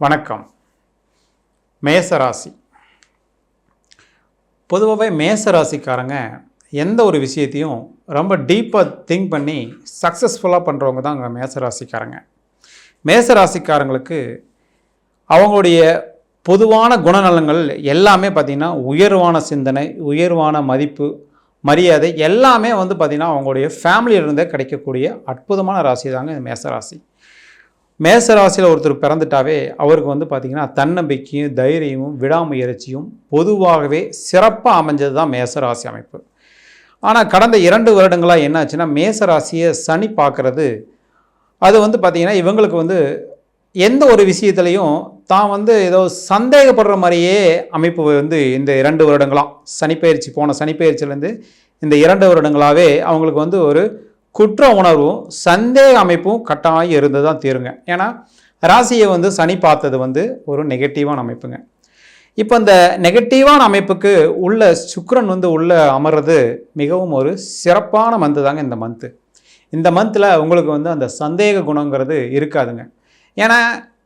வணக்கம். மேசராசி. பொதுவாகவே மேசராசிக்காரங்க எந்த ஒரு விஷயத்தையும் ரொம்ப டீப்பாக திங்க் பண்ணி சக்ஸஸ்ஃபுல்லாக பண்ணுறவங்க தான் அங்கே மேசராசிக்காரங்க. மேசராசிக்காரங்களுக்கு அவங்களுடைய பொதுவான குணநலங்கள் எல்லாமே பார்த்திங்கன்னா உயர்வான சிந்தனை உயர்வான மதிப்பு மரியாதை எல்லாமே வந்து பார்த்திங்கன்னா அவங்களுடைய ஃபேமிலியிலிருந்தே கிடைக்கக்கூடிய அற்புதமான ராசி தாங்க மேசராசி. மேசராசியில் ஒருத்தர் பிறந்துட்டாவே அவருக்கு வந்து பார்த்திங்கன்னா தன்னம்பிக்கையும் தைரியமும் விடாமுயற்சியும் பொதுவாகவே சிறப்பாக அமைஞ்சது தான் மேசராசி அமைப்பு. ஆனால் கடந்த இரண்டு வருடங்களாக என்னாச்சுன்னா மேசராசியை சனி பார்க்குறது அது வந்து பார்த்திங்கன்னா இவங்களுக்கு வந்து எந்த ஒரு விஷயத்துலையும் தான் வந்து ஏதோ சந்தேகப்படுற மாதிரியே அமைப்பு வந்து இந்த இரண்டு வருடங்களாக சனிப்பயிற்சி போன சனிப்பயிற்சியிலேருந்து இந்த இரண்டு வருடங்களாகவே அவங்களுக்கு வந்து ஒரு குற்ற உணர்வும் சந்தேக அமைப்பும் கட்டாயம் இருந்து தான் தீருங்க. ஏன்னா ராசியை வந்து சனி பார்த்தது வந்து ஒரு நெகட்டிவான அமைப்புங்க. இப்போ இந்த நெகட்டிவான அமைப்புக்கு உள்ள சுக்ரன் வந்து உள்ள அமர்றது மிகவும் ஒரு சிறப்பான மந்த்து தாங்க இந்த மந்த்து இந்த மந்தில் உங்களுக்கு வந்து அந்த சந்தேக குணங்கிறது இருக்காதுங்க. ஏன்னா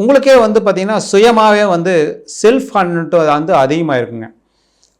உங்களுக்கே வந்து பார்த்திங்கன்னா சுயமாகவே வந்து செல்ஃப் கான்ஃபிடென்ட் வந்து அதிகமாக இருக்குங்க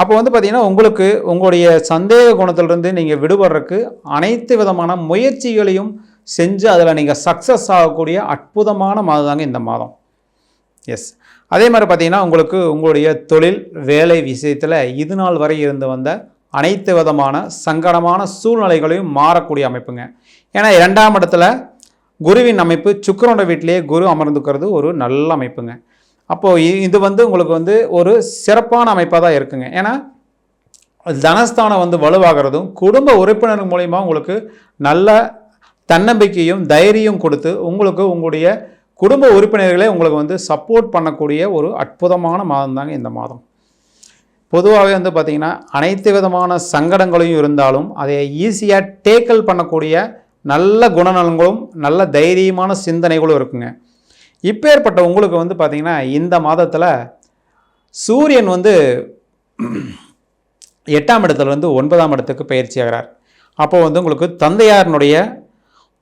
அப்போ வந்து பார்த்திங்கன்னா உங்களுக்கு உங்களுடைய சந்தேக குணத்திலிருந்து நீங்கள் விடுபடுறதுக்கு அனைத்து விதமான முயற்சிகளையும் செஞ்சு அதில் நீங்கள் சக்ஸஸ் ஆகக்கூடிய அற்புதமான மாதம் தாங்க இந்த மாதம். எஸ் அதே மாதிரி பார்த்தீங்கன்னா உங்களுக்கு உங்களுடைய தொழில் வேலை விஷயத்தில் இது நாள் வரை இருந்து வந்த அனைத்து விதமான சங்கடமான சூழ்நிலைகளையும் மாறக்கூடிய அமைப்புங்க. ஏன்னா இரண்டாம் இடத்துல குருவின் அமைப்பு சுக்கரோட வீட்டிலேயே குரு அமர்ந்துக்கிறது ஒரு நல்ல அமைப்புங்க. அப்போது இது வந்து உங்களுக்கு வந்து ஒரு சிறப்பான அமைப்பாக தான் இருக்குங்க. ஏன்னா தனஸ்தானம் வந்து வலுவாகிறதும் குடும்ப உறுப்பினர் மூலிமா உங்களுக்கு நல்ல தன்னம்பிக்கையும் தைரியம் கொடுத்து உங்களுக்கு உங்களுடைய குடும்ப உறுப்பினர்களே உங்களுக்கு வந்து சப்போர்ட் பண்ணக்கூடிய ஒரு அற்புதமான மாதம் தாங்க இந்த மாதம். பொதுவாகவே வந்து பார்த்திங்கன்னா அனைத்து விதமான சங்கடங்களையும் இருந்தாலும் அதை ஈஸியாக டேக்கல் பண்ணக்கூடிய நல்ல குணநலங்களும் நல்ல தைரியமான சிந்தனைகளும் இருக்குங்க. இப்பேற்பட்ட உங்களுக்கு வந்து பார்த்திங்கன்னா இந்த மாதத்தில் சூரியன் வந்து எட்டாம் இடத்துல வந்து ஒன்பதாம் இடத்துக்கு பயிற்சி ஆகிறார். அப்போ வந்து உங்களுக்கு தந்தையாரினுடைய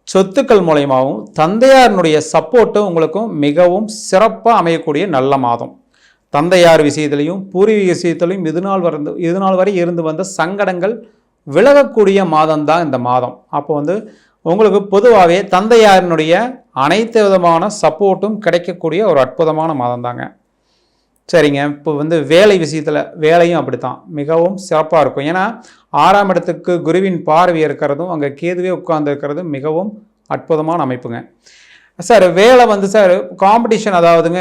சொத்துக்கள் மூலயமாகவும் தந்தையாரினுடைய சப்போர்ட்டும் உங்களுக்கும் மிகவும் சிறப்பாக அமையக்கூடிய நல்ல மாதம். தந்தையார் விஷயத்திலையும் பூர்வீக விஷயத்திலையும் இது நாள் இதுநாள் இது நாள் வரை இருந்து வந்த சங்கடங்கள் விலகக்கூடிய மாதம் தான் இந்த மாதம். அப்போ வந்து உங்களுக்கு பொதுவாகவே தந்தையாரினுடைய அனைத்து விதமான சப்போர்ட்டும் கிடைக்கக்கூடிய ஒரு அற்புதமான மாதம் தாங்க சரிங்க இப்போ வந்து வேலை விஷயத்தில் வேலையும் அப்படித்தான். மிகவும் சிறப்பாக இருக்கும். ஏன்னா ஆறாம் இடத்துக்கு குருவின் பார்வை இருக்கிறதும் அங்கே கேதுவே உட்கார்ந்து இருக்கிறதும் மிகவும் அற்புதமான அமைப்புங்க. சார் வேலை வந்து சார் காம்படிஷன் அதாவதுங்க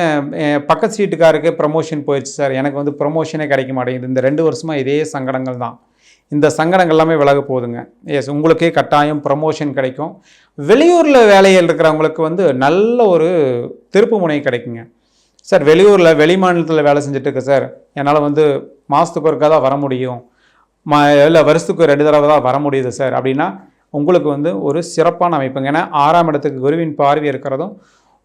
பக்கத்து சீட்டுக்காருக்கு ப்ரமோஷன் போயிடுச்சு சார். எனக்கு வந்து ப்ரமோஷனே கிடைக்க மாட்டேங்குது. இந்த ரெண்டு வருஷமாக இதே சங்கடங்கள் தான் இந்த சங்கடங்கள் எல்லாமே விலக போகுதுங்க. எஸ் உங்களுக்கே கட்டாயம் ப்ரமோஷன் கிடைக்கும். வெளியூரில் வேலையில் இருக்கிறவங்களுக்கு வந்து நல்ல ஒரு திருப்பு முனை கிடைக்குங்க. சார் வெளியூரில் வெளி மாநிலத்தில் வேலை செஞ்சுட்டு இருக்கு சார் என்னால் வந்து மாதத்துக்கு ஒருக்கா தான் வர முடியும். மா இல்லை வருஷத்துக்கு ரெண்டு தடவை தான் வர முடியுது சார் அப்படின்னா உங்களுக்கு வந்து ஒரு சிறப்பான அமைப்புங்க. ஏன்னா ஆறாம் இடத்துக்கு குருவின் பார்வை இருக்கிறதும்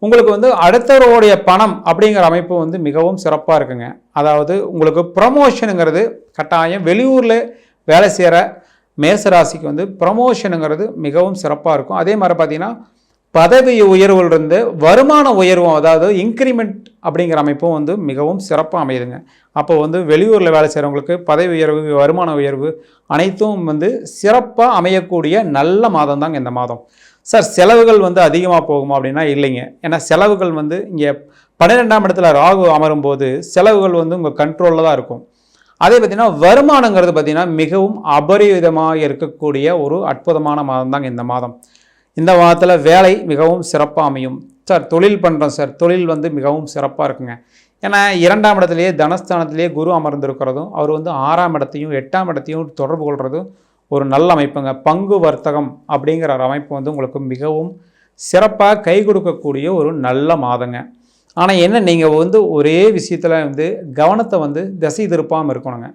உங்களுக்கு வந்து அடுத்தவருடைய பணம் அப்படிங்கிற அமைப்பு வந்து மிகவும் சிறப்பாக இருக்குங்க. அதாவது உங்களுக்கு ப்ரமோஷனுங்கிறது கட்டாயம் வெளியூரில் வேலை செய்கிற மேசராசிக்கு வந்து ப்ரமோஷனுங்கிறது மிகவும் சிறப்பாக இருக்கும். அதே மாதிரி பார்த்தீங்கன்னா பதவி உயர்வுலேருந்து வருமான உயர்வும் அதாவது இன்க்ரிமெண்ட் அப்படிங்கிற அமைப்பும் வந்து மிகவும் சிறப்பாக அமையுதுங்க. அப்போ வந்து வெளியூரில் வேலை செய்கிறவங்களுக்கு பதவி உயர்வு வருமான உயர்வு அனைத்தும் வந்து சிறப்பாக அமையக்கூடிய நல்ல மாதம் தாங்க இந்த மாதம். சார் செலவுகள் வந்து அதிகமாக போகுமா அப்படின்னா இல்லைங்க. ஏன்னா செலவுகள் வந்து இங்கே பன்னிரெண்டாம் இடத்துல ராகு அமரும் போது செலவுகள் வந்து உங்கள் கண்ட்ரோலில் தான் இருக்கும். அதே பார்த்தீங்கன்னா வருமானங்கிறது பார்த்தீங்கன்னா மிகவும் அபரிவிதமாக இருக்கக்கூடிய ஒரு அற்புதமான மாதம் தாங்க இந்த மாதம். இந்த மாதத்தில் வேலை மிகவும் சிறப்பாக அமையும். சார் தொழில் பண்ணுறோம் சார். தொழில் வந்து மிகவும் சிறப்பாக இருக்குங்க. ஏன்னா இரண்டாம் இடத்துலையே தனஸ்தானத்திலேயே குரு அமர்ந்திருக்கிறதும் அவர் வந்து ஆறாம் இடத்தையும் எட்டாம் இடத்தையும் தொடர்பு கொள்கிறதும் ஒரு நல்ல அமைப்புங்க. பங்கு வர்த்தகம் அப்படிங்கிற ஒரு அமைப்பு வந்து உங்களுக்கு மிகவும் சிறப்பாக கை கொடுக்கக்கூடிய ஒரு நல்ல மாதங்க. ஆனால் என்ன நீங்கள் வந்து ஒரே விஷயத்தில் வந்து கவனத்தை வந்து திசை திருப்பாமல் இருக்கணுங்க.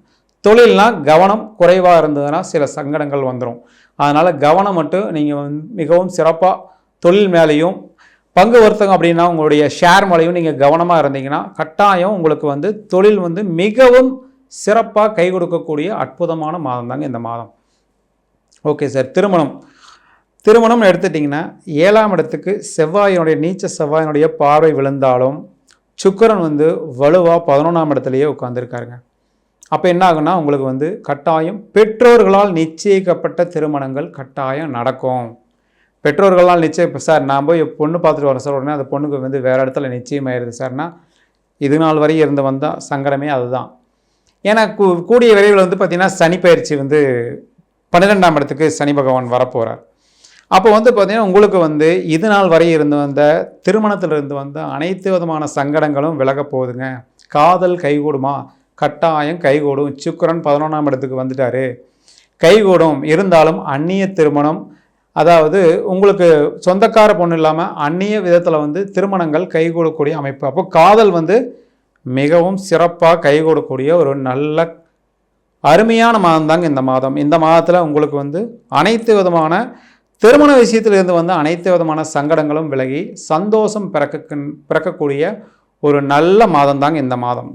தொழில்னால் கவனம் குறைவாக இருந்ததுன்னா சில சங்கடங்கள் வந்துடும் அதனால் கவனம் மட்டும் நீங்கள் வந்து மிகவும் சிறப்பாக தொழில் மேலேயும் பங்கு வர்த்தகம் அப்படின்னா உங்களுடைய ஷேர் மேலேயும் நீங்கள் கவனமாக இருந்தீங்கன்னா கட்டாயம் உங்களுக்கு வந்து தொழில் வந்து மிகவும் சிறப்பாக கை கொடுக்கக்கூடிய அற்புதமான மாதம் தாங்க இந்த மாதம். ஓகே சார் திருமணம். திருமணம் எடுத்துட்டிங்கன்னா ஏழாம் இடத்துக்கு செவ்வாயினுடைய நீச்ச செவ்வாயினுடைய பார்வை விழுந்தாலும் சுக்கிரன் வந்து வலுவாக பதினொன்றாம் இடத்துலையே உட்காந்துருக்காருங்க அப்போ என்ன ஆகுனா உங்களுக்கு வந்து கட்டாயம் பெற்றோர்களால் நிச்சயிக்கப்பட்ட திருமணங்கள் கட்டாயம் நடக்கும். பெற்றோர்களால் நிச்சயம் இப்போ சார் நான் போய் பொண்ணு பார்த்துட்டு வரேன் சார் உடனே அந்த பொண்ணுக்கு வந்து வேறு இடத்துல நிச்சயமாயிருது சார்னா இது நாள் வரை இருந்து வந்தால் சங்கடமே அதுதான். ஏன்னா கூ கூடிய விரைவில் வந்து பார்த்திங்கன்னா சனி பயிற்சி வந்து பன்னிரெண்டாம் இடத்துக்கு சனி பகவான் வரப்போகிறார் அப்போ வந்து பார்த்திங்கன்னா உங்களுக்கு வந்து இது நாள் வரை இருந்து வந்த திருமணத்திலிருந்து வந்த அனைத்து விதமான சங்கடங்களும் விலகப் போகுதுங்க. காதல் கைகூடுமா? கட்டாயம் கைகூடும். சுக்கிரன் பதினொன்றாம் இடத்துக்கு வந்துட்டார். கைகூடும். இருந்தாலும் அந்நிய திருமணம் அதாவது உங்களுக்கு சொந்தக்கார பொண்ணு இல்லாமல் அந்நிய விதத்தில் வந்து திருமணங்கள் கைகூடக்கூடிய அமைப்பு. அப்போ காதல் வந்து மிகவும் சிறப்பாக கைகூடக்கூடிய ஒரு நல்ல அருமையான மாதம் தாங்க இந்த மாதம். இந்த மாதத்தில் உங்களுக்கு வந்து அனைத்து விதமான திருமண விஷயத்திலிருந்து வந்து அனைத்து விதமான சங்கடங்களும் விலகி சந்தோஷம் பிறக்க பிறக்கக்கூடிய ஒரு நல்ல மாதம் தாங்க இந்த மாதம்.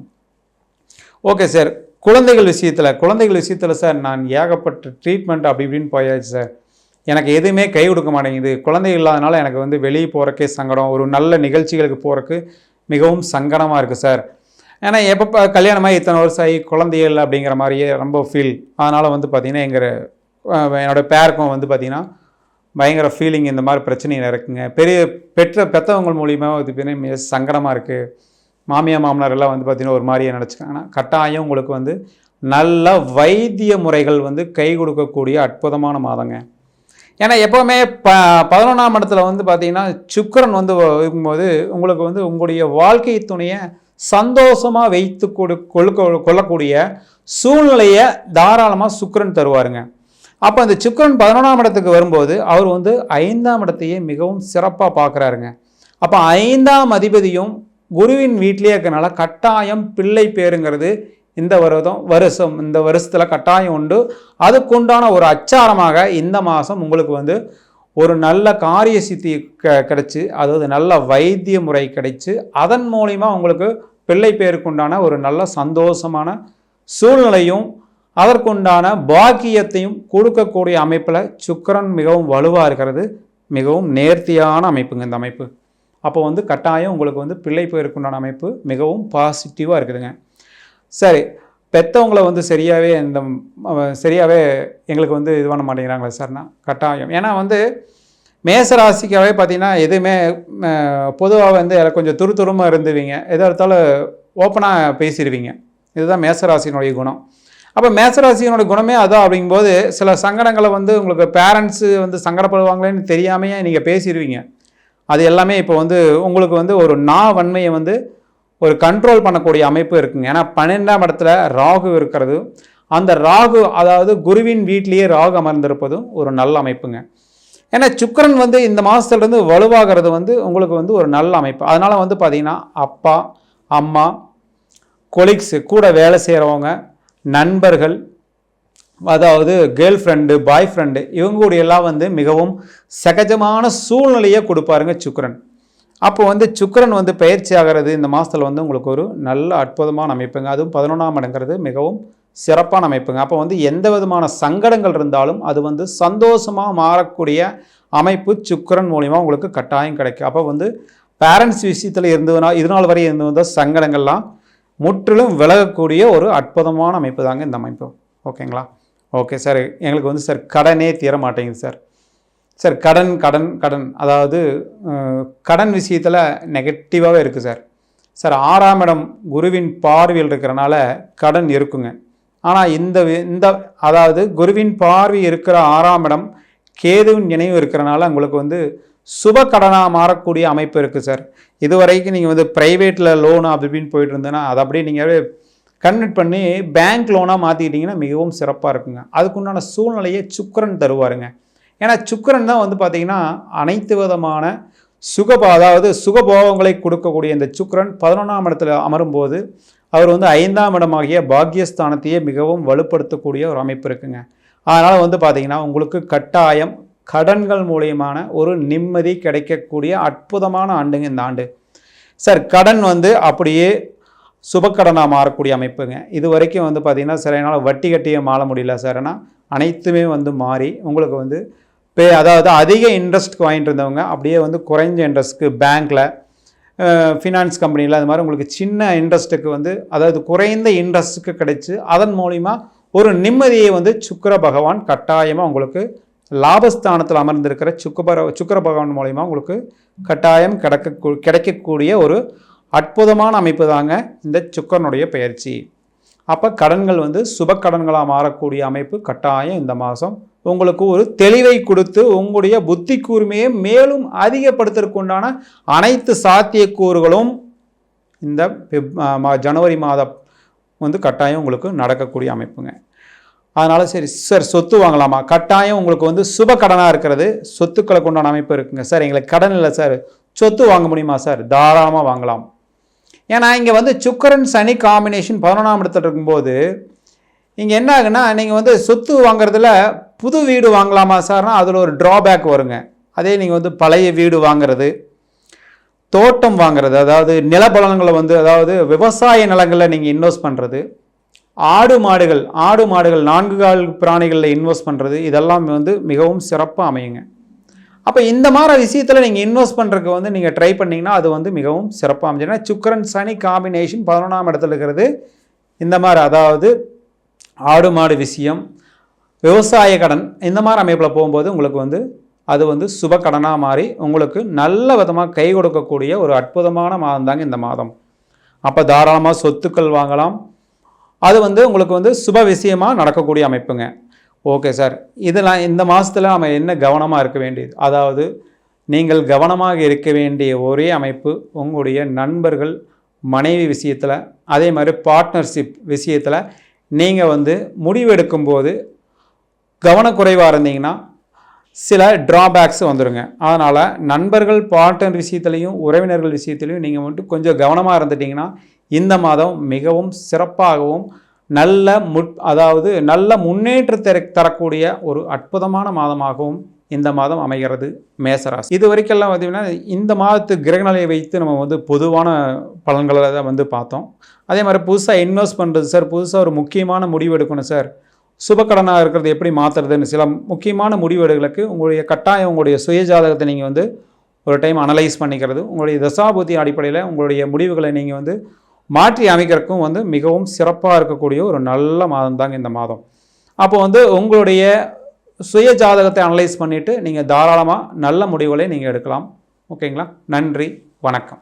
ஓகே சார் குழந்தைகள் விஷயத்தில் குழந்தைகள் விஷயத்தில் சார் நான் ஏகப்பட்ட ட்ரீட்மெண்ட் அப்படி இப்படின்னு போயாச்சு சார் எனக்கு எதுவுமே கை கொடுக்க மாட்டேங்குது. குழந்தை இல்லாதனால எனக்கு வந்து வெளியே போகிறக்கே சங்கடம். ஒரு நல்ல நிகழ்ச்சிகளுக்கு போகிறக்கு மிகவும் சங்கடமாக இருக்குது சார் ஏன்னா எப்போ கல்யாணமாக இத்தனை வருஷம் ஆகி குழந்தைகள் அப்படிங்கிற மாதிரியே ரொம்ப ஃபீல் அதனால் வந்து பார்த்திங்கன்னா எங்கள் என்னோடய பேருக்கும் வந்து பார்த்திங்கன்னா பயங்கர ஃபீலிங் இந்த மாதிரி பிரச்சனை இருக்குங்க. பெரிய பெற்ற பெற்றவங்க மூலியமாக இது பின்ன மிக சங்கடமாக இருக்குது மாமியா மாமனார் எல்லாம் வந்து பார்த்திங்கன்னா ஒரு மாதிரியே நினச்சிக்காங்கன்னா கட்டாயம் உங்களுக்கு வந்து நல்ல வைத்திய முறைகள் வந்து கை கொடுக்கக்கூடிய அற்புதமான மாதங்க. ஏன்னா எப்போவுமே ப பதினொன்றாம் இடத்துல வந்து பார்த்திங்கன்னா சுக்கரன் வந்து இருக்கும்போது உங்களுக்கு வந்து உங்களுடைய வாழ்க்கை துணையை சந்தோஷமாக வைத்து கொடு கொள்ளக்கூடிய சூழ்நிலையை தாராளமாக சுக்கரன் தருவாருங்க. அப்போ அந்த சுக்கரன் பதினொன்றாம் இடத்துக்கு வரும்போது அவர் வந்து ஐந்தாம் இடத்தையே மிகவும் சிறப்பாக பார்க்குறாருங்க அப்போ ஐந்தாம் அதிபதியும் குருவின் வீட்டிலே இருக்கனால கட்டாயம் பிள்ளை பேருங்கிறது இந்த வருடம் வருஷம் இந்த வருஷத்தில் கட்டாயம் உண்டு. அதுக்குண்டான ஒரு அச்சாரமாக இந்த மாதம் உங்களுக்கு வந்து ஒரு நல்ல காரிய சித்தி க கிடைச்சி அதாவது நல்ல வைத்திய முறை கிடைச்சி அதன் மூலிமா உங்களுக்கு பிள்ளை பேருக்குண்டான ஒரு நல்ல சந்தோஷமான சூழ்நிலையும் அதற்குண்டான பாக்கியத்தையும் கொடுக்கக்கூடிய அமைப்பில் சுக்கரன் மிகவும் வலுவாக இருக்கிறது. மிகவும் நேர்த்தியான அமைப்புங்க இந்த அமைப்பு. அப்போ வந்து கட்டாயம் உங்களுக்கு வந்து பிள்ளை பேருக்குண்டான அமைப்பு மிகவும் பாசிட்டிவாக இருக்குதுங்க. சரி பெற்றவங்களை வந்து சரியாகவே இந்த சரியாகவே எங்களுக்கு வந்து இது பண்ண மாட்டேங்கிறாங்களே சார்னா கட்டாயம். ஏன்னா வந்து மேசராசிக்காகவே பார்த்திங்கன்னா எதுவுமே பொதுவாக வந்து கொஞ்சம் துரு துருமாக இருந்துவீங்க. எதாக இருந்தாலும் ஓப்பனாக பேசிடுவீங்க. இதுதான் மேசராசினுடைய குணம். அப்போ மேசராசியனோட குணமே அதான் அப்படிங்கும்போது சில சங்கடங்களை வந்து உங்களுக்கு பேரண்ட்ஸு வந்து சங்கடப்படுவாங்களேன்னு தெரியாமையே நீங்கள் பேசிடுவீங்க. அது எல்லாமே இப்போ வந்து உங்களுக்கு வந்து ஒரு நா வன்மையை வந்து ஒரு கண்ட்ரோல் பண்ணக்கூடிய அமைப்பு இருக்குங்க. ஏன்னா பன்னெண்டாம் இடத்துல ராகு இருக்கிறது. அந்த ராகு அதாவது குருவின் வீட்லேயே ராகு அமர்ந்திருப்பதும் ஒரு நல்ல அமைப்புங்க. ஏன்னா சுக்கரன் வந்து இந்த மாதத்துலேருந்து வலுவாகிறது வந்து உங்களுக்கு வந்து ஒரு நல்ல அமைப்பு. அதனால் வந்து பார்த்திங்கன்னா அப்பா அம்மா கொலிக்ஸு கூட வேலை செய்கிறவங்க நண்பர்கள் அதாவது கேர்ள் ஃப்ரெண்டு பாய் ஃப்ரெண்டு இவங்க எல்லாம் வந்து மிகவும் சகஜமான சூழ்நிலையை கொடுப்பாருங்க சுக்கரன். அப்போ வந்து சுக்கரன் வந்து பயிற்சி ஆகிறது இந்த மாதத்தில் வந்து உங்களுக்கு ஒரு நல்ல அற்புதமான அமைப்புங்க. அதுவும் பதினொன்றாம் இடங்கிறது மிகவும் சிறப்பான அமைப்புங்க. அப்போ வந்து எந்த விதமான சங்கடங்கள் இருந்தாலும் அது வந்து சந்தோஷமாக மாறக்கூடிய அமைப்பு சுக்கரன் மூலிமா உங்களுக்கு கட்டாயம் கிடைக்கும். அப்போ வந்து பேரண்ட்ஸ் விஷயத்தில் இருந்ததுனா இது நாள் வரை இருந்து வந்த சங்கடங்கள்லாம் முற்றிலும் விலகக்கூடிய ஒரு அற்புதமான அமைப்பு தாங்க இந்த அமைப்பு. ஓகேங்களா? Okay sir. எங்களுக்கு வந்து சார் கடனே தீர மாட்டேங்குது சார். சார் கடன் கடன் கடன். அதாவது கடன் விஷயத்தில் நெகட்டிவாகவே இருக்குது சார். சார் ஆறாம் இடம் குருவின் பார்வையில் இருக்கிறனால கடன் இருக்குங்க. ஆனால் இந்த இந்த அதாவது குருவின் பார்வை இருக்கிற ஆறாம் இடம் கேதுவின் நினைவு இருக்கிறனால உங்களுக்கு வந்து சுப கடனாக மாறக்கூடிய அமைப்பு இருக்குது சார் இது வரைக்கும் நீங்கள் வந்து ப்ரைவேட்டில் லோன் அப்படி இப்படின்னு போயிட்டு இருந்தேன்னா அதை அப்படியே நீங்கள் கன்வெர்ட் பண்ணி பேங்க் லோனாக மாற்றிக்கிட்டிங்கன்னா மிகவும் சிறப்பாக இருக்குங்க. அதுக்குண்டான சூழ்நிலையை சுக்கரன் தருவாருங்க. ஏன்னா சுக்கரன் தான் வந்து பார்த்திங்கன்னா அனைத்து விதமான சுகப அதாவது சுகபோகங்களை கொடுக்கக்கூடிய இந்த சுக்கரன் பதினொன்றாம் இடத்துல அமரும்போது அவர் வந்து ஐந்தாம் இடமாகிய பாக்கியஸ்தானத்தையே மிகவும் வலுப்படுத்தக்கூடிய ஒரு அமைப்பு இருக்குங்க. அதனால் வந்து பார்த்திங்கன்னா உங்களுக்கு கட்டாயம் கடன்கள் மூலியமான ஒரு நிம்மதி கிடைக்கக்கூடிய அற்புதமான ஆண்டுங்க இந்த ஆண்டு. சார் கடன் வந்து அப்படியே சுபக்கடனாக மாறக்கூடிய அமைப்புங்க. இது வரைக்கும் வந்து பார்த்திங்கன்னா சில நாள் வட்டி கட்டியே மாற முடியல சார். ஏன்னா அனைத்துமே வந்து மாறி உங்களுக்கு வந்து பே அதாவது அதிக இன்ட்ரெஸ்ட்க்கு வாங்கிட்டு இருந்தவங்க அப்படியே வந்து குறைஞ்ச இன்ட்ரெஸ்ட்க்கு பேங்க்கில் ஃபினான்ஸ் கம்பெனியில் அது மாதிரி உங்களுக்கு சின்ன இன்ட்ரெஸ்ட்டுக்கு வந்து அதாவது குறைந்த இன்ட்ரெஸ்ட்டுக்கு கிடைச்சி அதன் மூலிமா ஒரு நிம்மதியை வந்து சுக்கர பகவான் கட்டாயமாக உங்களுக்கு லாபஸ்தானத்தில் அமர்ந்திருக்கிற சுக்கபர சுக்கர பகவான் மூலிமா உங்களுக்கு கட்டாயம் கிடைக்க கிடைக்கக்கூடிய ஒரு அற்புதமான அமைப்பு தாங்க இந்த சுக்கரனுடைய பயிற்சி அப்போ கடன்கள் வந்து சுப கடன்களாக மாறக்கூடிய அமைப்பு கட்டாயம் இந்த மாதம் உங்களுக்கு ஒரு தெளிவை கொடுத்து உங்களுடைய புத்தி கூர்மையை மேலும் அதிகப்படுத்துறதுக்குண்டான அனைத்து சாத்தியக்கூறுகளும் இந்த பிப்- மா- ஜனவரி மாதம் வந்து கட்டாயம் உங்களுக்கு நடக்கக்கூடிய அமைப்புங்க. அதனால் சரி சார் சொத்து வாங்கலாமா? கட்டாயம் உங்களுக்கு வந்து சுப கடனாக இருக்கிறது. சொத்துக்களுக்கு உண்டான அமைப்பு இருக்குங்க. சார் எங்களுக்கு கடன் இல்லை சார். சொத்து வாங்க முடியுமா சார்? தாராளமாக வாங்கலாம். ஏன்னா இங்கே வந்து சுக்கரன் சனி காம்பினேஷன் பதினொன்றாம் இடத்துல இருக்கும்போது இங்கே என்ன ஆகுன்னா நீங்கள் வந்து சொத்து வாங்குறதுல புது வீடு வாங்கலாமா சார்னா அதில் ஒரு ட்ராபேக் வருங்க. அதே நீங்கள் வந்து பழைய வீடு வாங்குறது தோட்டம் வாங்குறது அதாவது நிலபலன்களை வந்து அதாவது விவசாய நிலங்களில் நீங்கள் இன்வெஸ்ட் பண்ணுறது ஆடு மாடுகள் ஆடு மாடுகள் நான்கு கால் பிராணிகளில் இன்வெஸ்ட் பண்ணுறது இதெல்லாம் வந்து மிகவும் சிறப்பாக அமையுங்க. அப்போ இந்த மாதிரி விஷயத்தில் நீங்கள் இன்வெஸ்ட் பண்ணுறதுக்கு வந்து நீங்கள் ட்ரை பண்ணிங்கன்னா அது வந்து மிகவும் சிறப்பாக அமைஞ்சு சுக்கரன் சனி காம்பினேஷன் பதினொன்றாம் இடத்துல இருக்கிறது. இந்த மாதிரி அதாவது ஆடு மாடு விஷயம் விவசாய கடன் இந்த மாதிரி அமைப்பில் போகும்போது உங்களுக்கு வந்து அது வந்து சுப கடனாக மாறி உங்களுக்கு நல்ல விதமாக கை கொடுக்கக்கூடிய ஒரு அற்புதமான மாதம் தாங்க இந்த மாதம். அப்போ தாராளமாக சொத்துக்கள் வாங்கலாம். அது வந்து உங்களுக்கு வந்து சுப விஷயமாக நடக்கக்கூடிய அமைப்புங்க. Okay sir. இதெல்லாம் இந்த மாதத்தில் நம்ம என்ன கவனமாக இருக்க வேண்டியது? அதாவது நீங்கள் கவனமாக இருக்க வேண்டிய ஒரே அமைப்பு உங்களுடைய நண்பர்கள் மனைவி விஷயத்தில் அதே மாதிரி பார்ட்னர்ஷிப் விஷயத்தில் நீங்கள் வந்து முடிவெடுக்கும்போது கவனக்குறைவாக இருந்தீங்கன்னா சில ட்ராபேக்ஸ் வந்துடுங்க அதனால் நண்பர்கள் பார்ட்னர் விஷயத்துலையும் உறவினர்கள் விஷயத்துலையும் நீங்கள் வந்துட்டு கொஞ்சம் கவனமாக இருந்துட்டிங்கன்னா இந்த மாதம் மிகவும் சிறப்பாகவும் நல்ல முட் அதாவது நல்ல முன்னேற்றத்தை தரக்கூடிய ஒரு அற்புதமான மாதமாகவும் இந்த மாதம் அமைகிறது மேசராசி. இது வரைக்கெல்லாம் பார்த்தீங்கன்னா இந்த மாதத்து கிரகநிலையை வைத்து நம்ம வந்து பொதுவான பலன்களை தான் வந்து பார்த்தோம். அதே மாதிரி புதுசாக இன்வெஸ்ட் பண்ணுறது சார். புதுசாக ஒரு முக்கியமான முடிவு எடுக்கணும் சார். சுபக்கடனாக இருக்கிறது எப்படி மாற்றுறதுன்னு சில முக்கியமான முடிவுகளுக்கு உங்களுடைய கட்டாயம் உங்களுடைய சுயஜாதகத்தை நீங்கள் வந்து ஒரு டைம் அனலைஸ் பண்ணிக்கிறது உங்களுடைய தசாபூதி அடிப்படையில் உங்களுடைய முடிவுகளை நீங்கள் வந்து மாற்றி அமைக்கிறதுக்கும் வந்து மிகவும் சிறப்பாக இருக்கக்கூடிய ஒரு நல்ல மாதம் தாங்க இந்த மாதம். அப்போ வந்து உங்களுடைய சுய ஜாதகத்தை அனலைஸ் பண்ணிவிட்டு நீங்கள் தாராளமாக நல்ல முடிவுகளை நீங்கள் எடுக்கலாம். ஓகேங்களா? நன்றி. வணக்கம்.